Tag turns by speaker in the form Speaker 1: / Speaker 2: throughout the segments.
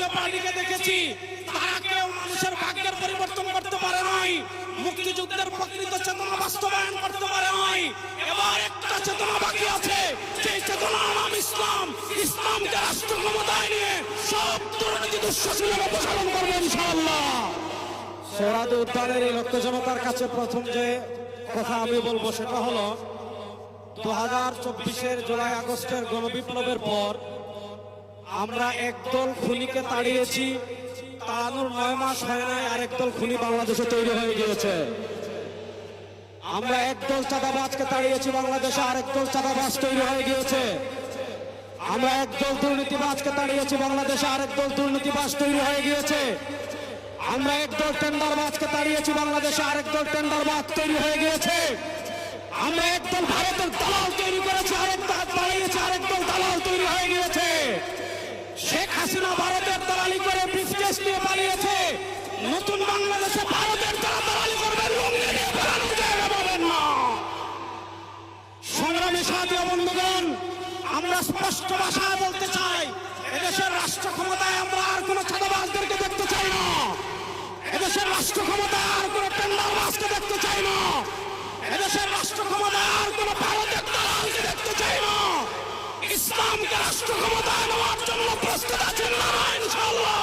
Speaker 1: জাতীয় দেখেছি, তারা কেউ মানুষের ভাগ্যের পরিবর্তন করতে পারে নাই, মুক্তিযুদ্ধের প্রকৃত চেতনা বাস্তবায়ন করতে পারে নাই। এবার একটা চেতনা বাকি আছে, সেই চেতনার নাম ইসলাম। ইসলামকে রাষ্ট্র ক্ষমতায় নিয়ে সব দুর্নীতি দুঃশাসনের অপসারণ করবে ইনশাআল্লাহ।
Speaker 2: সোহরাদ উদ্যানের এই লক্ষ্য জনতার কাছে প্রথম যে কথা আমি বলব সেটা হলো, দু হাজার চব্বিশের জুলাই আগস্টের গণবিপ্লবের পর আমরা একদল খুনিকে তাড়িয়েছি। তাড়ানোর নয় মাস হয় নাই আর একদল খুনি বাংলাদেশে তৈরি হয়ে গিয়েছে। আমরা একদল চাঁদাবাজকে তাড়িয়েছি, বাংলাদেশে আর একদল চাঁদাবাজ তৈরি হয়ে গিয়েছে। আমরা একদল দুর্নীতিবাজকে তাড়িয়েছি, বাংলাদেশে আর একদল দুর্নীতিবাজ তৈরি হয়ে গিয়েছে। আমরা একদল টেন্ডারবাজকে তাড়িয়েছি, বাংলাদেশে আরেক দল টেন্ডারবাজ তৈরি হয়ে গিয়েছে। আমরা একদল ভারতের দালাল তৈরি করেছি, আরেক নতুন বাংলাদেশে আমরা স্পষ্ট ভাষায় বলতে চাই, এদেশের রাষ্ট্র আমরা আর কোনো ছাদাবাজদেরকে দেখতে চাই না। এদেশের রাষ্ট্র আর কোনো টেন্ডারবাজকে দেখতে চাই না। এদেশের রাষ্ট্র আর কোনো ভারতের দালালকে দেখতে চাই না। ইসলামকে রাষ্ট্র ক্ষমতায় নেওয়ার জন্য প্রস্তুত আছেন না ইনশাআল্লাহ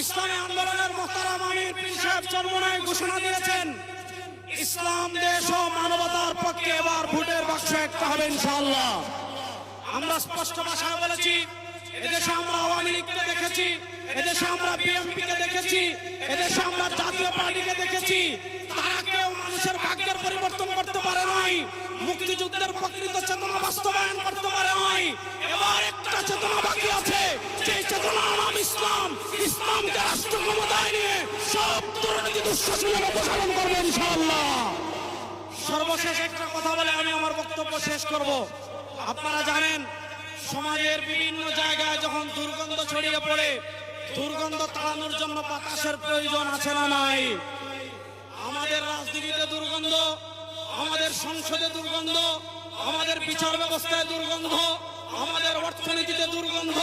Speaker 2: ইসলামী আন্দোলনের মোহতারাম আমির পীর সাহেব চরমনায় ঘোষণা দিয়েছেন, ইসলাম, দেশ ও মানবতার পক্ষে এবার ভোটের বাক্স একটা হবে ইনশাআল্লাহ। আমরা স্পষ্ট ভাষায় বলেছি, এদেশে আমরা আওয়ামী লীগকে দেখেছি, এদেশে আমরা বিএনপি কে দেখেছি, এদেশে আমরা জাতীয় পার্টিকে দেখেছি। তারা কেউ মানুষের ভাগ্যের পরিবর্তন করতে পারে নাই, মুক্তিযুদ্ধের প্রকৃত চেতনা বাস্তবায়ন করতে পারে নাই। এবার একটা চেতনা বাকি আছে সেই চেতনার নাম ইসলাম। ইসলামকে রাষ্ট্র ক্ষমতায় নিয়ে দুঃশাসনের অপসারণ করবে ইনশাআল্লাহ। সর্বশেষ একটা কথা বলে আমি আমার বক্তব্য শেষ করব। আপনারা জানেন, সমাজের বিভিন্ন জায়গায় যখন দুর্গন্ধ ছড়িয়ে পড়ে, দুর্গন্ধ তাড়ানোর জন্য বাতাসের প্রয়োজন আছে না নাই? আমাদের রাজনীতিতে দুর্গন্ধ, আমাদের সংসদে দুর্গন্ধ, আমাদের বিচার ব্যবস্থায় দুর্গন্ধ, আমাদের অর্থনীতিতে দুর্গন্ধ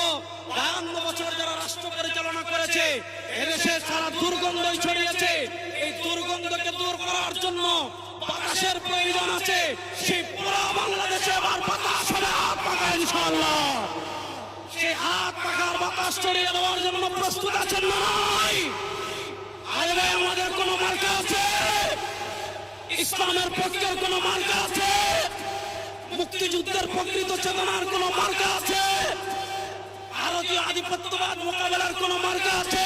Speaker 2: বায়ান্ন বছর করেছে এদেশে সারা দুর্গন্ধই ছড়িয়েছে। এই দুর্গন্ধকে দূর করার জন্য বাতাসের প্রয়োজন আছে। সেই পুরো বাংলাদেশে এবার বাতাস হবে, হাত পাকা ইনশাআল্লাহ। সেই হাত পাকার বাতাস ছড়িয়ে দেওয়ার জন্য প্রস্তুত আছেন নাই আরে ভাই আমাদের কোন মার্কা আছে? ইসলামের পক্ষের কোন মার্কা আছে? মুক্তিযুদ্ধের প্রকৃত চেতনার কোন মার্কা আছে? ভারতীয় আধিপত্যবাদ মোকাবেলার কোন মার্কা আছে?